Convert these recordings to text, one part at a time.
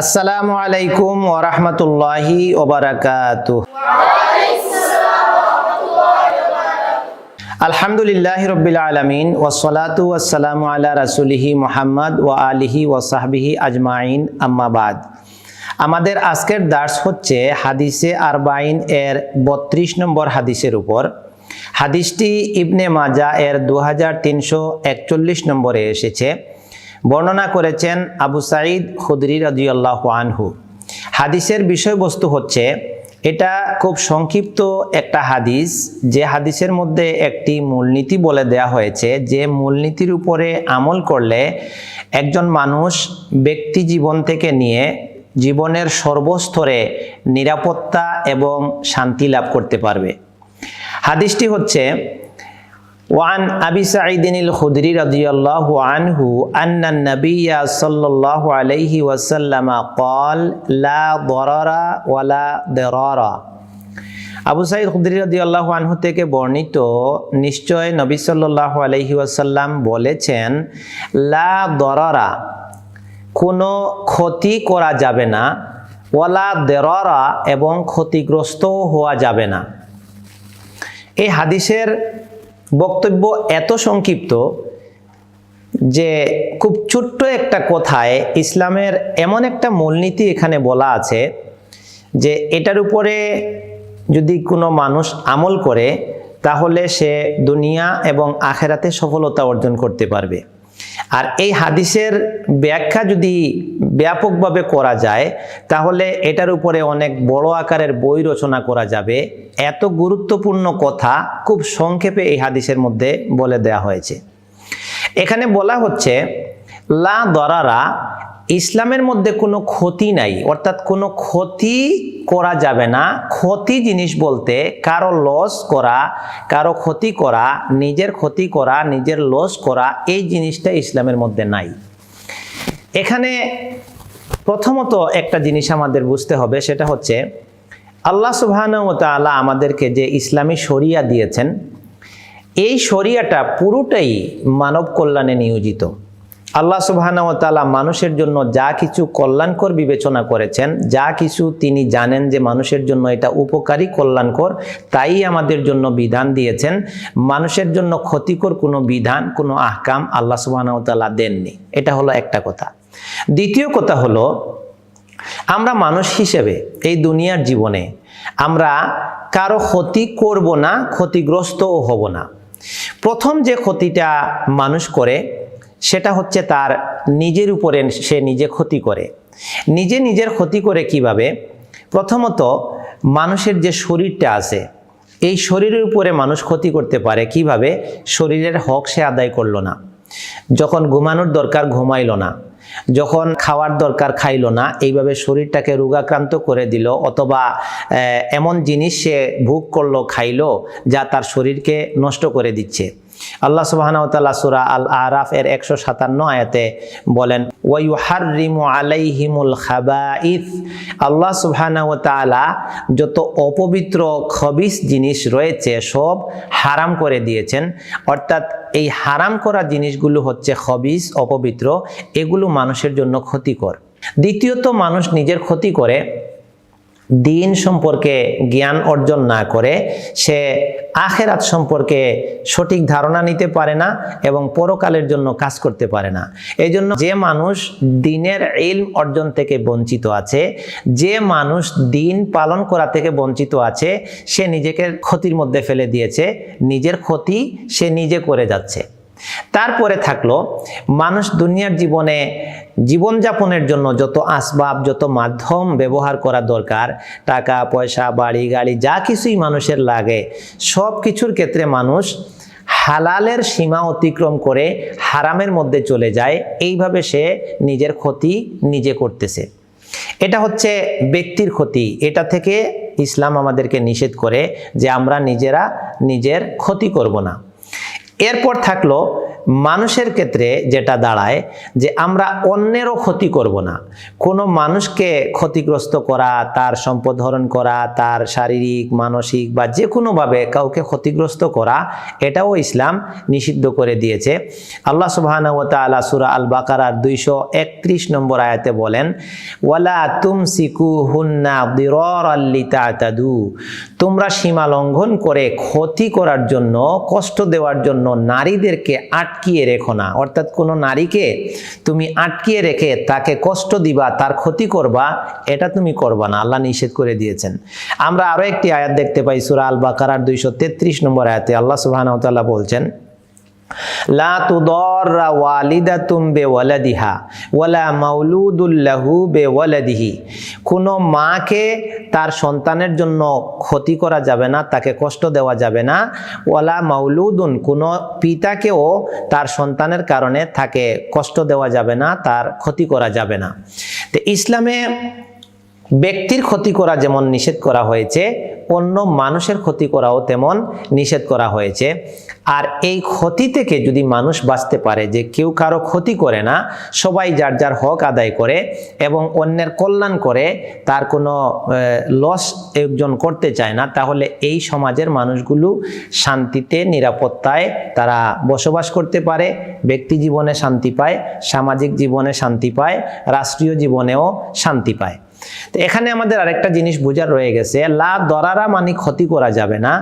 আসসালামু আলাইকুম ওরহমতুল্লাহি ওবরাকাত। আলহামদুলিল্লাহ রবিল আলমিন ওসলাতু ওসালামু আলা রাসুলিহি মোহাম্মদ ও আলিহি ও সাহবিহি আজমাইন আম্মাবাদ আমাদের আজকের দার্স হচ্ছে হাদিসে আরবাইন এর বত্রিশ নম্বর হাদিসের উপর। হাদিসটি ইবনে মাজা এর দু হাজার তিনশো একচল্লিশ নম্বরে এসেছে। বর্ণনা করেছেন আবু সাঈদ খুদরি রাজিউল্লাহ আনহু। হাদিসের বিষয়বস্তু হচ্ছে, এটা খুব সংক্ষিপ্ত একটা হাদিস, যে হাদিসের মধ্যে একটি মূলনীতি বলে দেয়া হয়েছে, যে মূলনীতির উপরে আমল করলে একজন মানুষ ব্যক্তি জীবন থেকে নিয়ে জীবনের সর্বস্তরে নিরাপত্তা এবং শান্তি লাভ করতে পারবে। হাদিসটি হচ্ছে وعن أبي سعيد الخدري رضي الله عنه أن النبي صلى الله عليه وسلم قال لا ضرر ولا ضرار আবু সাইদ খুদরি রাদিয়াল্লাহু আনহু থেকে বর্ণিত নিশ্চয় নবী সাল্লাল্লাহু আলাইহি ওয়াসাল্লাম বলেছেন লা দরারা কোনো ক্ষতি করা যাবে না ওয়ালা দেররা এবং ক্ষতিগ্রস্ত হওয়া যাবে না এই হাদিসের বক্তব্য এত সংক্ষিপ্ত যে খুব ছোট্ট একটা কথায় ইসলামের এমন একটা মূলনীতি এখানে বলা আছে যে এটার উপরে যদি কোনো মানুষ আমল করে, তাহলে সে দুনিয়া এবং আখেরাতে সফলতা অর্জন করতে পারবে। আর এই হাদিসের ব্যাখ্যা যদি ব্যাপকভাবে করা যায়, তাহলে এটার উপরে অনেক বড় আকারের বই রচনা করা যাবে। এত গুরুত্বপূর্ণ কথা খুব সংক্ষেপে এই হাদিসের মধ্যে বলে দেয়া হয়েছে। এখানে বলা হচ্ছে, লা দরারা ইসলামের মধ্যে কোনো ক্ষতি নাই, অর্থাৎ কোনো ক্ষতি করা যাবে না। ক্ষতি জিনিস বলতে কারও লস করা, কারও ক্ষতি করা, নিজের ক্ষতি করা, নিজের লস করা, এই জিনিসটা ইসলামের মধ্যে নাই। এখানে প্রথমত একটা জিনিস আমাদের বুঝতে হবে, সেটা হচ্ছে আল্লাহ সুবাহানুতালা আমাদেরকে যে ইসলামী শরিয়া দিয়েছেন, এই শরিয়াটা পুরোটাই মানব কল্যাণে নিয়োজিত। আল্লাহ সুবাহানতালা মানুষের জন্য যা কিছু কল্যাণকর বিবেচনা করেছেন, যা কিছু তিনি জানেন যে মানুষের জন্য এটা উপকারী, কল্যাণকর, তাই আমাদের জন্য বিধান দিয়েছেন। মানুষের জন্য ক্ষতিকর কোনো বিধান, কোনো আহকাম আল্লাহ সুবাহানতালা দেননি। এটা হলো একটা কথা। দ্বিতীয় কথা হলো, আমরা মানুষ হিসেবে এই দুনিয়ার জীবনে আমরা কারও ক্ষতি করব না, ক্ষতিগ্রস্তও হব না। প্রথম যে ক্ষতিটা মানুষ করে সেটা হচ্ছে তার নিজের উপরে সে নিজে ক্ষতি করে। নিজে নিজের ক্ষতি করে কীভাবে? প্রথমত, মানুষের যে শরীরটা আছে, এই শরীরের উপরে মানুষ ক্ষতি করতে পারে কীভাবে? শরীরের হক সে আদায় করল না। যখন ঘুমানোর দরকার ঘুমাইলো না, যখন খাওয়ার দরকার খাইলো না, এইভাবে শরীরটাকে রোগাক্রান্ত করে দিল অথবা এমন জিনিস সে ভোগ করল, খাইলো, যা তার শরীরকে নষ্ট করে দিচ্ছে। আল্লাহ সুবাহানাউতাল্লাহ সুরা আল আরাফ এর একশো সাতান্ন আয়াতে বলেন ওয়াইহারিমু আলাইহিমুল খাবাইথ আল্লাহ সুবাহানাউতালা যত অপবিত্র খবিস জিনিস রয়েছে, সব হারাম করে দিয়েছেন। অর্থাৎ এই হারাম করা জিনিসগুলো হচ্ছে খবিস, অপবিত্র, এগুলো মানুষের জন্য ক্ষতিকর। দ্বিতীয়ত, মানুষ নিজের ক্ষতি করে দিন সম্পর্কে জ্ঞান অর্জন না করে সে আখেরাত সম্পর্কে সঠিক ধারণা নিতে পারে না এবং পরকালের জন্য কাজ করতে পারে না। এই জন্য যে মানুষ দিনের ইলম অর্জন থেকে বঞ্চিত আছে, যে মানুষ দিন পালন করা থেকে বঞ্চিত আছে, সে নিজেকে ক্ষতির মধ্যে ফেলে দিয়েছে, নিজের ক্ষতি সে নিজে করে যাচ্ছে। তারপরে থাকল, মানুষ দুনিয়ার জীবনে জীবনযাপনের জন্য যত আসবাব, যত মাধ্যম ব্যবহার করা দরকার, টাকা, পয়সা, বাড়ি, গাড়ি, যা কিছুই মানুষের লাগে, সব কিছুর ক্ষেত্রে মানুষ হালালের সীমা অতিক্রম করে হারামের মধ্যে চলে যায়। এইভাবে সে নিজের ক্ষতি নিজে করতেছে। এটা হচ্ছে ব্যক্তির ক্ষতি। এটা থেকে ইসলাম আমাদেরকে নিষেধ করে যে আমরা নিজেরা নিজের ক্ষতি করব না। এরপর থাকল মানুষের ক্ষেত্রে যেটা দাঁড়ায় যে আমরা অন্যেরও ক্ষতি করব না। কোনো মানুষকে ক্ষতিগ্রস্ত করা, তার সম্পদ হরণ করা, তার শারীরিক, মানসিক বা যে কোনোভাবে কাউকে ক্ষতিগ্রস্ত করা, এটাও ইসলাম নিষিদ্ধ করে দিয়েছে। আল্লাহ সুবহান তালা সুরা আল বাকারার দুইশো একত্রিশ নম্বর আয়াতে বলেন, ওয়ালা তুম সিকু হুন্না তাদু তোমরা সীমা লঙ্ঘন করে ক্ষতি করার জন্য, কষ্ট দেওয়ার জন্য নারীদেরকে আটকিয়ে রেখো না। অর্থাৎ কোনো নারীকে তুমি আটকিয়ে রেখে তাকে কষ্ট দিবা, তার ক্ষতি করবা, এটা তুমি করবা না। আল্লাহ নিষেধ করে দিয়েছেন। আমরা আরও একটি আয়াত দেখতে পাই, সুরা আল বাকার দুইশো তেত্রিশ নম্বর আয়াতে আল্লাহ সুবাহ বলছেন লা তুদররা ওয়ালিদাতুম বেওয়ালাদিহা ওয়ালা মাউলুদুল্লাহু বেওয়ালাদিহি। কোনো মাকে তার সন্তানের জন্য ক্ষতি করা যাবে না, তাকে কষ্ট দেওয়া যাবে না। ওয়ালা মাউলুদুন, কোনো পিতাকেও তার সন্তানের কারণে তাকে কষ্ট দেওয়া যাবে না, তার ক্ষতি করা যাবে না। তো ইসলামে ব্যক্তির ক্ষতি করা যেমন নিষেধ করা হয়েছে অন্য মানুষের ক্ষতি করাও তেমন নিষেধ করা হয়েছে। আর এই ক্ষতি থেকে যদি মানুষ বাঁচতে পারে যে কেউ কারও ক্ষতি করে না, সবাই যার যার হক আদায় করে এবং অন্যের কল্যাণ করে, তার কোনো লস একজন করতে চায় না, তাহলে এই সমাজের মানুষগুলো শান্তিতে, নিরাপত্তায় তারা বসবাস করতে পারে, ব্যক্তি জীবনে শান্তি পায়, সামাজিক জীবনে শান্তি পায়, রাষ্ট্রীয় জীবনেও শান্তি পায়। তো এখানে আমাদের আরেকটা জিনিস বোঝার রয়ে গেছে, লা দরারা মানে ক্ষতি করা যাবে না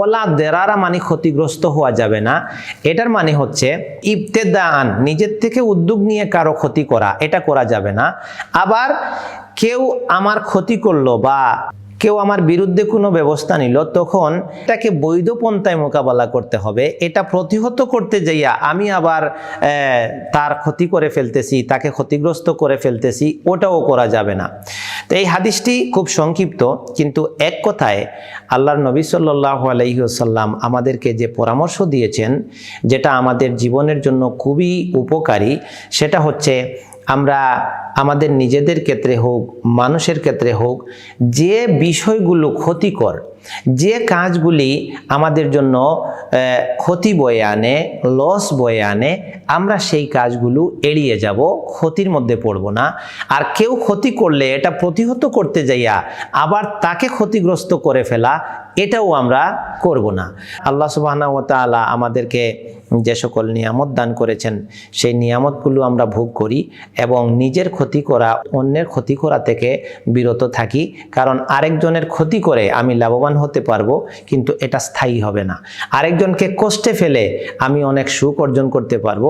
ওলা দেরারা মানে ক্ষতিগ্রস্ত হওয়া যাবে না। এটার মানে হচ্ছে ইবতেদান নিজের থেকে উদ্যোগ নিয়ে কারও ক্ষতি করা, এটা করা যাবে না। আবার কেউ আমার ক্ষতি করল বা কেউ আমার বিরুদ্ধে কোনো ব্যবস্থা নিল, তখন এটাকে বৈধ পন্থায় মোকাবেলা করতে হবে। এটা প্রতিহত করতে যাইয়া আমি আবার তার ক্ষতি করে ফেলতেছি, তাকে ক্ষতিগ্রস্ত করে ফেলতেছি, ওটাও করা যাবে না। তো এই হাদিসটি খুব সংক্ষিপ্ত, কিন্তু এক কথায় আল্লাহর নবী সাল্লাহ আলহিহসাল্লাম আমাদেরকে যে পরামর্শ দিয়েছেন, যেটা আমাদের জীবনের জন্য খুবই উপকারী, সেটা হচ্ছে আমরা আমাদের নিজেদের ক্ষেত্রে হোক, মানুষের ক্ষেত্রে হোক, যে বিষয়গুলো ক্ষতিকর, যে কাজগুলি আমাদের জন্য ক্ষতি বয়ে আনে লস বয়ে আনে, আমরা সেই কাজগুলো এড়িয়ে যাব, ক্ষতির মধ্যে পড়ব না। আর কেউ ক্ষতি করলে এটা প্রতিহত করতে যাইয়া আবার তাকে ক্ষতিগ্রস্ত করে ফেলা এটাও আমরা করব না। আল্লাহ সুবাহ আমাদেরকে যে সকল নিয়ামত দান করেছেন, সেই নিয়ামতগুলো আমরা ভোগ করি এবং নিজের ক্ষতি করা, অন্যের ক্ষতি করা থেকে বিরত থাকি। কারণ আরেকজনের ক্ষতি করে আমি লাভবান হতে পারব, কিন্তু এটা স্থায়ী হবে না। আরেকজনকে কষ্টে ফেলে আমি অনেক সুখ অর্জন করতে পারব,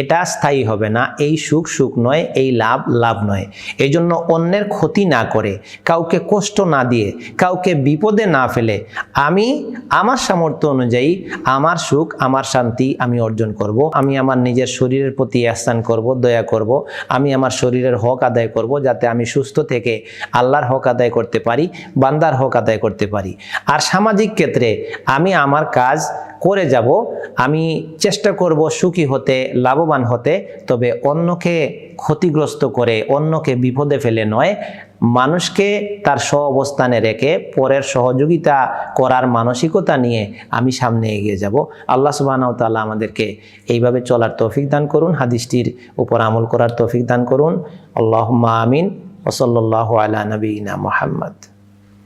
এটা স্থায়ী হবে না। এই সুখ সুখ নয়, এই লাভ লাভ নয়। এই জন্য অন্যের ক্ষতি না করে, কাউকে কষ্ট না দিয়ে, কাউকে বিপদে না ফেলে আমি আমার সামর্থ্য অনুযায়ী আমার সুখ, আমার শান্তি আমি অর্জন করব। আমি আমার নিজের শরীরের প্রতি আহসান করব, দয়া করব। আমি আমার শরীরের হক আদায় করব যাতে আমি সুস্থ থেকে আল্লাহর হক আদায় করতে পারি, বান্দার হক আদায় করতে পারি। আর সামাজিক ক্ষেত্রে আমি আমার কাজ করে যাব, আমি চেষ্টা করব সুখী হতে, লাভবান হতে, তবে অন্যকে ক্ষতিগ্রস্ত করে, অন্যকে বিপদে ফেলে নয়। মানুষকে তার স্ব অবস্থানে রেখে পরের সহযোগিতা করার মানসিকতা নিয়ে আমি সামনে এগিয়ে যাব। আল্লাহ সুবাহ তাল্লাহ আমাদেরকে এইভাবে চলার তৌফিক দান করুন, হাদিসটির উপর আমল করার তৌফিক দান করুন। আল্লাহ আমিন। ওসল্লাহ আলা নবীনা মোহাম্মদ।